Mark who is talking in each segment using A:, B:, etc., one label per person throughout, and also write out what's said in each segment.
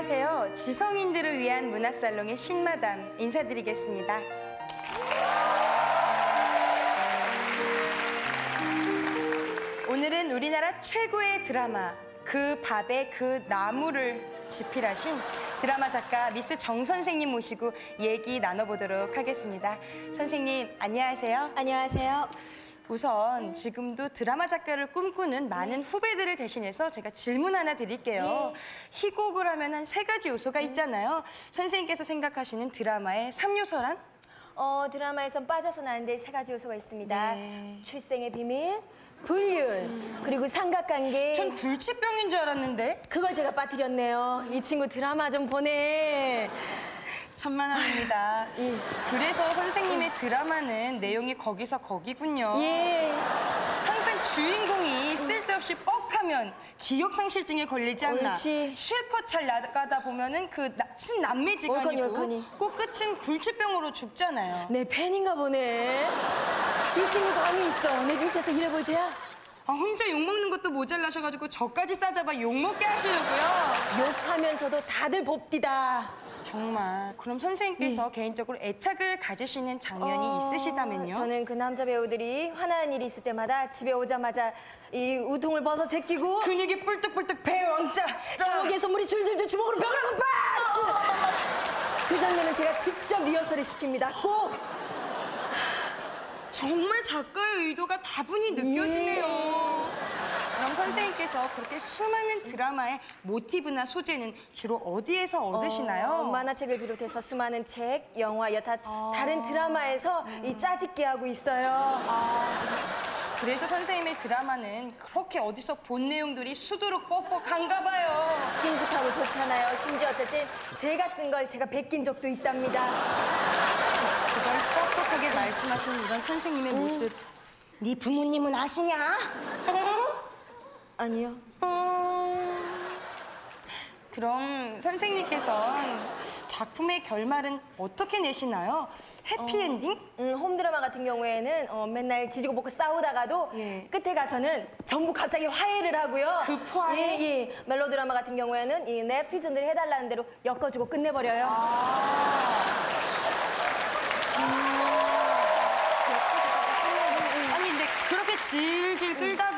A: 안녕하세요. 지성인들을 위한 문화살롱의 신마담 인사드리겠습니다. 오늘은 우리나라 최고의 드라마 그 밥에 그 나무를 집필하신 드라마 작가 미스 정 선생님 모시고 얘기 나눠보도록 하겠습니다. 선생님 안녕하세요.
B: 안녕하세요.
A: 우선 지금도 드라마 작가를 꿈꾸는 많은 후배들을 대신해서 제가 질문 하나 드릴게요. 희곡을 하면 한 세 가지 요소가 있잖아요. 선생님께서 생각하시는 드라마의 삼요소란
B: 어, 드라마에선 빠져서는 안 될 세 가지 요소가 있습니다.
A: 네.
B: 출생의 비밀, 불륜, 그리고 삼각관계.
A: 전 불치병인 줄 알았는데
B: 그걸 제가 빠뜨렸네요. 이 친구 드라마 좀 보내.
A: 천만합니다. 그래서 선생님의 드라마는 내용이 거기서 거기군요.
B: 예.
A: 항상 주인공이 쓸데없이 뻑하면 기억상실증에 걸리지 않나.
B: 옳지.
A: 실컷 잘 나가다 보면은 그 나- 친남매지간이고
B: 옳거니, 옳거니.
A: 꼭 끝은 불치병으로 죽잖아요.
B: 내 팬인가 보네. 이 친구 감이 있어. 내 밑에서 일해볼 테야.
A: 아, 혼자 욕먹는 것도 모자라셔가지고 저까지 싸잡아 욕먹게 하시려고요.
B: 욕하면서도 다들 봅디다.
A: 정말. 그럼 선생님께서 개인적으로 애착을 가지시는 장면이
B: 어,
A: 있으시다면요?
B: 저는 그 남자 배우들이 화나는 일이 있을 때마다 집에 오자마자 이 우통을 벗어 제끼고
A: 근육이 뿔뚝뿔뚝 배왕자.
B: 샤워기에서 물이 줄줄줄 주먹으로 벽을 한번 빡! 그 장면은 제가 직접 리허설을 시킵니다. 꼭!
A: 정말 작가의 의도가 다분히 느껴지네요. 그럼 선생님께서 그렇게 수많은 드라마의 모티브나 소재는 주로 어디에서 얻으시나요?
B: 어, 만화책을 비롯해서 수많은 책, 영화, 여타 다른 드라마에서 이 짜집기 하고 있어요.
A: 그래서 선생님의 드라마는 그렇게 어디서 본 내용들이 수두룩 뻑뻑한가 봐요.
B: 친숙하고 좋잖아요. 심지어 어쨌든 제가 쓴 걸 제가 베낀 적도 있답니다.
A: 그걸 뻑뻑하게 말씀하시는 이런 선생님의 모습. 네 부모님은 아시냐?
B: 아니요.
A: 그럼 선생님께서는 작품의 결말은 어떻게 내시나요? 해피엔딩?
B: 음, 홈드라마 같은 경우에는 어, 맨날 지지고 볶고 싸우다가도
A: 예.
B: 끝에 가서는 전부 갑자기 화해를 하고요.
A: 급화해?
B: 예, 예. 멜로드라마 같은 경우에는 이 네티즌들이 해달라는 대로 엮어주고 끝내버려요.
A: 아니 근데 그렇게 질질 끌다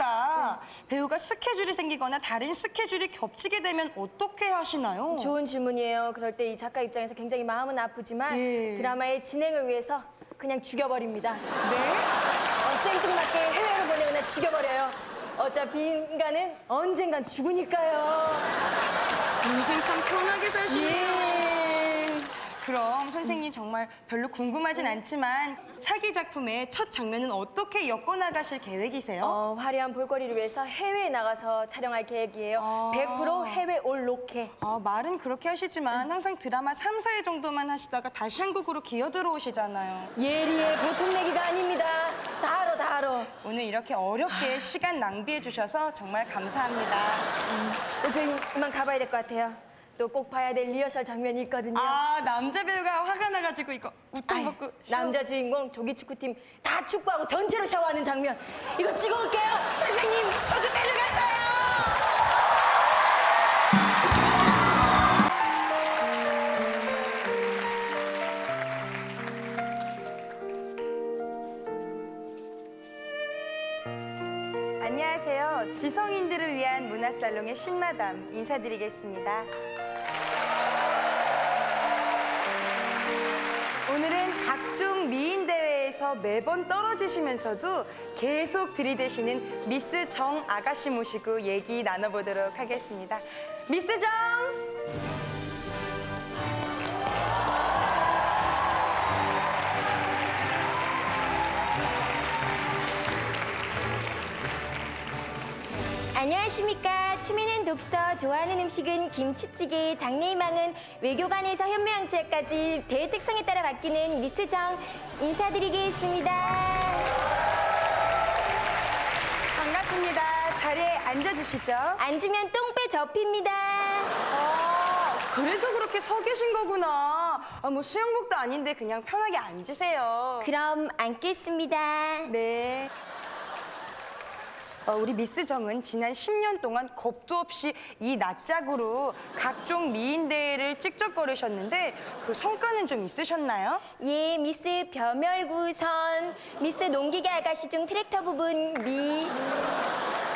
A: 가 배우가 스케줄이 생기거나 다른 스케줄이 겹치게 되면 어떻게 하시나요?
B: 좋은 질문이에요. 그럴 때 이 작가 입장에서 굉장히 마음은 아프지만
A: 예.
B: 드라마의 진행을 위해서 그냥 죽여버립니다.
A: 네?
B: 어, 생뚱맞게 해외로 보내거나 죽여버려요. 어차피 인간은 언젠간 죽으니까요.
A: 인생 참 편하게 사시네요.
B: 예.
A: 그럼 선생님 정말 별로 궁금하진 않지만 차기 작품의 첫 장면은 어떻게 엮어나가실 계획이세요?
B: 어, 화려한 볼거리를 위해서 해외에 나가서 촬영할 계획이에요.
A: 아.
B: 100% 해외 올 로켓.
A: 아, 말은 그렇게 하시지만 항상 드라마 3, 4회 정도만 하시다가 다시 한국으로 기어 들어오시잖아요.
B: 예리의 보통 내기가 아닙니다. 다 알아, 다 알아.
A: 오늘 이렇게 어렵게 시간 낭비해 주셔서 정말 감사합니다.
B: 어, 저희 이만 가봐야 될 것 같아요. 또 꼭 봐야 될 리허설 장면이 있거든요.
A: 아, 남자 배우가 화가 나가지고 이거 우통
B: 아이,
A: 벗고
B: 남자 주인공 조기 축구팀 다 축구하고 전체로 샤워하는 장면. 이거 찍어올게요. 선생님, 저도 데려가세요.
A: 안녕하세요. 지성인들을 위한 문화살롱의 신마담 인사드리겠습니다. 오늘은 각종 미인 대회에서 매번 떨어지시면서도 계속 들이대시는 미스 정 아가씨 모시고 얘기 나눠보도록 하겠습니다. 미스 정!
B: 안녕하십니까. 취미는 독서, 좋아하는 음식은 김치찌개, 장래희망은 외교관에서 현모양처까지 대회 특성에 따라 바뀌는 미스정 인사드리겠습니다.
A: 반갑습니다. 자리에 앉아주시죠.
B: 앉으면 똥배 접힙니다.
A: 아, 그래서 그렇게 서 계신 거구나. 아, 뭐 수영복도 아닌데 그냥 편하게 앉으세요.
B: 그럼 앉겠습니다.
A: 네. 어, 우리 미스 정은 지난 10년 동안 겁도 없이 이 낯짝으로 각종 미인 대회를 찍적거리셨는데 그 성과는 좀 있으셨나요?
B: 예, 미스 벼멸구선, 미스 농기계 아가씨 중 트랙터 부분 미.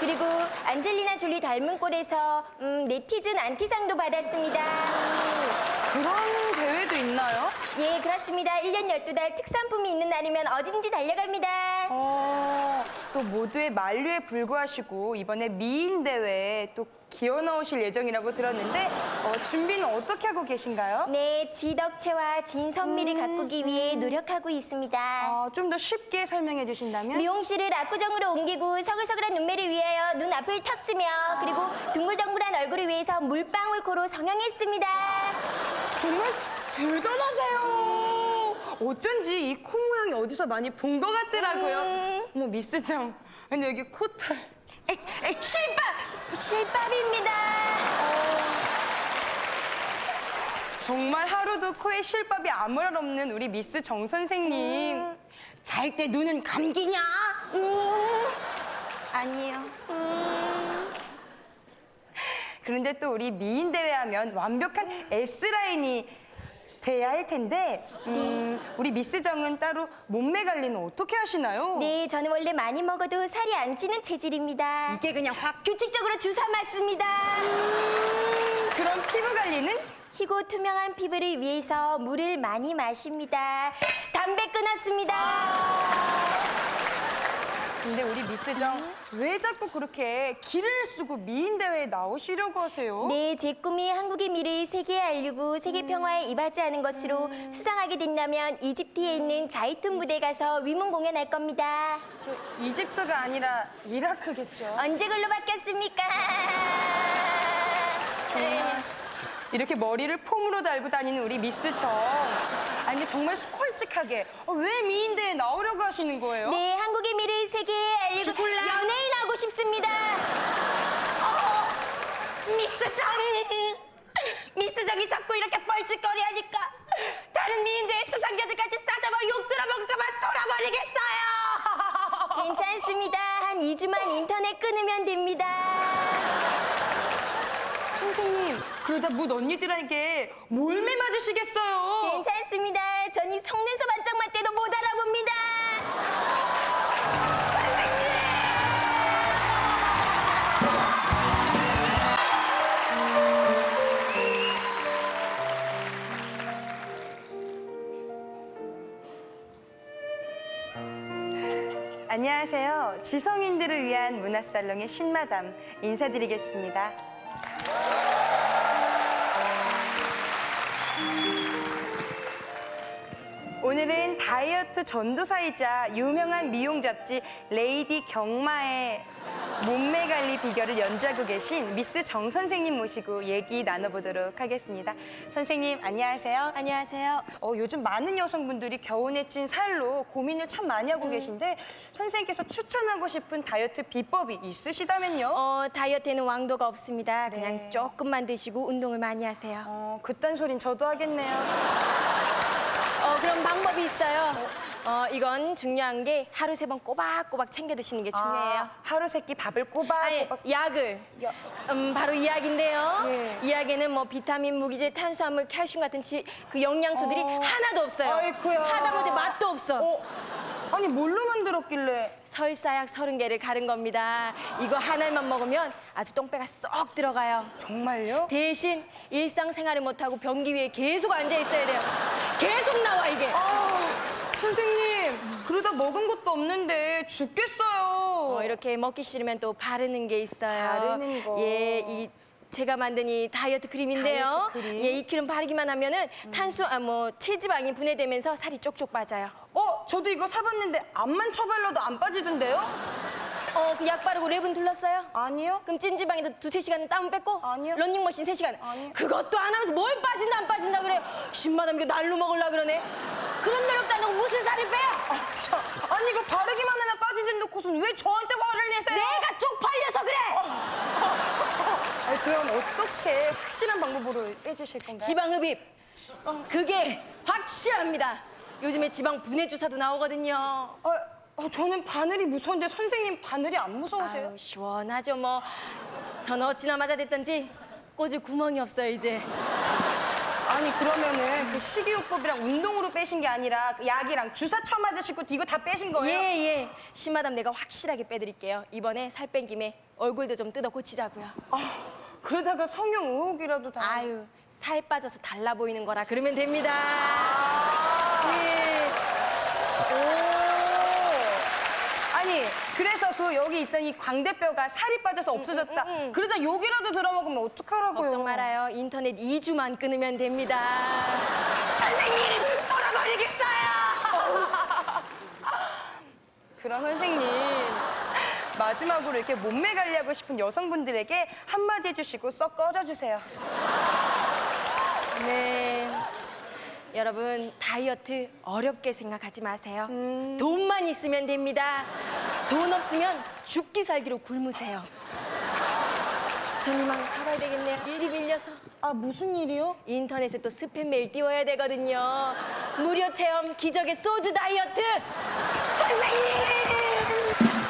B: 그리고 안젤리나 졸리 닮은 꼴에서 음, 네티즌 안티상도 받았습니다.
A: 그런 대회도 있나요?
B: 예, 그렇습니다. 1년 12달 특산품이 있는 날이면 어딘지 달려갑니다.
A: 어, 또 모두의 만류에 불구하시고 이번에 미인 대회에 또 기어 나오실 예정이라고 들었는데 어, 준비는 어떻게 하고 계신가요?
B: 네, 지덕체와 진선미를 가꾸기 위해 노력하고 있습니다.
A: 어, 좀 더 쉽게 설명해 주신다면?
B: 미용실을 압구정으로 옮기고 서글서글한 눈매를 위하여 눈 앞을 텄으며 그리고 둥글덩글한 얼굴을 위해서 물방울 코로 성형했습니다.
A: 정말 대단하세요. 어쩐지 이 코 모양이 어디서 많이 본 것 같더라고요.
B: 음.
A: 어머 미스 정, 근데 여기 코털.
B: 에, 에, 실밥! 실밥입니다.
A: 정말 하루도 코에 실밥이 아무랄 없는 우리 미스 정 선생님. 잘 때 눈은 감기냐?
B: 음, 아니요.
A: 그런데 또 우리 미인 대회 하면 완벽한 S 라인이 돼야 할 텐데 음, 우리 미스 정은 따로 몸매 관리는 어떻게 하시나요?
B: 네, 저는 원래 많이 먹어도 살이 안 찌는 체질입니다.
A: 이게 그냥 확
B: 규칙적으로 주사 맞습니다.
A: 그럼 피부 관리는
B: 희고 투명한 피부를 위해서 물을 많이 마십니다. 담배 끊었습니다.
A: 근데 우리 미스정
B: 음.
A: 왜 자꾸 그렇게 기를 쓰고 미인 대회에 나오시려고 하세요?
B: 네, 제 꿈이 한국의 미를 세계에 알리고 세계 평화에 이바지 하는 것으로 수상하게 된다면 이집트에 있는 자이툰 무대에 가서 위문 공연할 겁니다.
A: 저 이집트가 아니라 이라크겠죠.
B: 언제 글로 바뀌었습니까?
A: 이렇게 머리를 폼으로 달고 다니는 우리 미스 정. 아니 정말 솔직하게 어, 왜 미인 대회에 나오려고 하시는 거예요?
B: 네, 한국의 미를 세계에 알리고 연예인 하고 싶습니다.
A: 미스 정! 미스 정이 자꾸 이렇게 뻘짓거리 하니까 다른 미인 대회 수상자들까지 싸잡아 욕 들어먹을까봐 돌아버리겠어요!
B: 괜찮습니다. 한 2주만 인터넷 끊으면 됩니다.
A: 선생님, 그러다 묻 언니들에게 몰매 맞으시겠어요.
B: 괜찮습니다. 전이 속눈썹 반짝
A: 안녕하세요. 지성인들을 위한 문화살롱의 신마담 인사드리겠습니다. 오늘은 다이어트 전도사이자 유명한 미용 잡지 레이디 경마의 몸매 관리 비결을 연주하고 계신 미스 정 선생님 모시고 얘기 나눠보도록 하겠습니다. 선생님 안녕하세요.
B: 안녕하세요.
A: 어, 요즘 많은 여성분들이 겨우내 찐 살로 고민을 참 많이 하고 계신데 선생님께서 추천하고 싶은 다이어트 비법이 있으시다면요?
B: 어, 다이어트에는 왕도가 없습니다.
A: 네.
B: 그냥 조금만 드시고 운동을 많이 하세요.
A: 어, 그딴 소린 저도 하겠네요.
B: 어, 그럼 방법이 있어요. 어, 이건 중요한 게 하루 세 번 꼬박꼬박 챙겨 드시는 게 중요해요.
A: 아, 하루 세 끼 밥을 꼬박
B: 아니,
A: 꼬박
B: 약을. 음, 바로 이 약인데요.
A: 예.
B: 이 약에는 뭐 비타민, 무기질, 탄수화물, 칼슘 같은 지, 그 영양소들이
A: 어.
B: 하나도 없어요.
A: 아이쿠야.
B: 하다못해 맛도 없어.
A: 어, 아니 뭘로 만들었길래?
B: 설사약 서른 개를 가른 겁니다. 이거 하나만 먹으면 아주 똥배가 쏙 들어가요.
A: 정말요?
B: 대신 일상생활을 못하고 변기 위에 계속 앉아 있어야 돼요. 계속 나와 이게.
A: 아, 선생님 그러다 먹은 것도 없는데 죽겠어요.
B: 어, 이렇게 먹기 싫으면 또 바르는 게 있어요.
A: 바르는 거.
B: 예, 이 제가 만든 이 다이어트 크림인데요.
A: 다이어트 크림?
B: 예, 이 크림 바르기만 하면은 탄수 아 뭐 체지방이 분해되면서 살이 쪽쪽 빠져요.
A: 어, 저도 이거 사봤는데 앞만 쳐발라도 안 빠지던데요?
B: 어, 그 약 바르고 랩은 둘렀어요?
A: 아니요.
B: 그럼 찜질방에도 두세 시간 땀 뺐고?
A: 아니요.
B: 런닝머신 세 시간
A: 아니요.
B: 그것도 안 하면서 뭘 빠진다 안 빠진다 그래? 신마담 이거 날로 먹으려 그러네. 그런 노 하고 무슨 살이 빼요?
A: 아, 저, 아니 이거 바르기만 하면 빠지는 놓고선 왜 저한테 화를 내세요?
B: 내가 쪽팔려서 그래!
A: 아니, 그럼 어떻게 확실한 방법으로 빼주실 건가요?
B: 지방 흡입. 그게 확실합니다. 요즘에 지방 분해 주사도 나오거든요.
A: 어, 어, 저는 바늘이 무서운데 선생님 바늘이 안 무서우세요?
B: 아유, 시원하죠 뭐. 저는 어찌나 맞아 됐던지 꽂을 구멍이 없어요 이제.
A: 아니 그러면은 그 식이요법이랑 운동으로 빼신 게 아니라 그 약이랑 주사 처 맞으시고 이거 다 빼신 거예요?
B: 예, 예. 신마담 내가 확실하게 빼드릴게요. 이번에 살 뺀 김에 얼굴도 좀 뜯어 고치자고요.
A: 아, 그러다가 성형 의혹이라도 다.
B: 아유, 살 빠져서 달라 보이는 거라 그러면 됩니다. 예.
A: 오. 아니 그래서 그 여기 있던 이 광대뼈가 살이 빠져서 없어졌다. 그러다 욕이라도 들어먹으면 어떡하라고요?
B: 걱정 말아요. 인터넷 2주만 끊으면 됩니다.
A: 선생님 돌아버리겠어요. 그럼 선생님 마지막으로 이렇게 몸매 관리하고 싶은 여성분들에게 한마디 해주시고 썩 꺼져주세요.
B: 네. 여러분, 다이어트 어렵게 생각하지 마세요. 돈만 있으면 됩니다. 돈 없으면 죽기 살기로 굶으세요. 전 이만 가봐야 되겠네요. 일이 밀려서.
A: 아 무슨 일이요?
B: 인터넷에 또 스팸 메일 띄워야 되거든요. 무료 체험 기적의 소주 다이어트!
A: 선생님!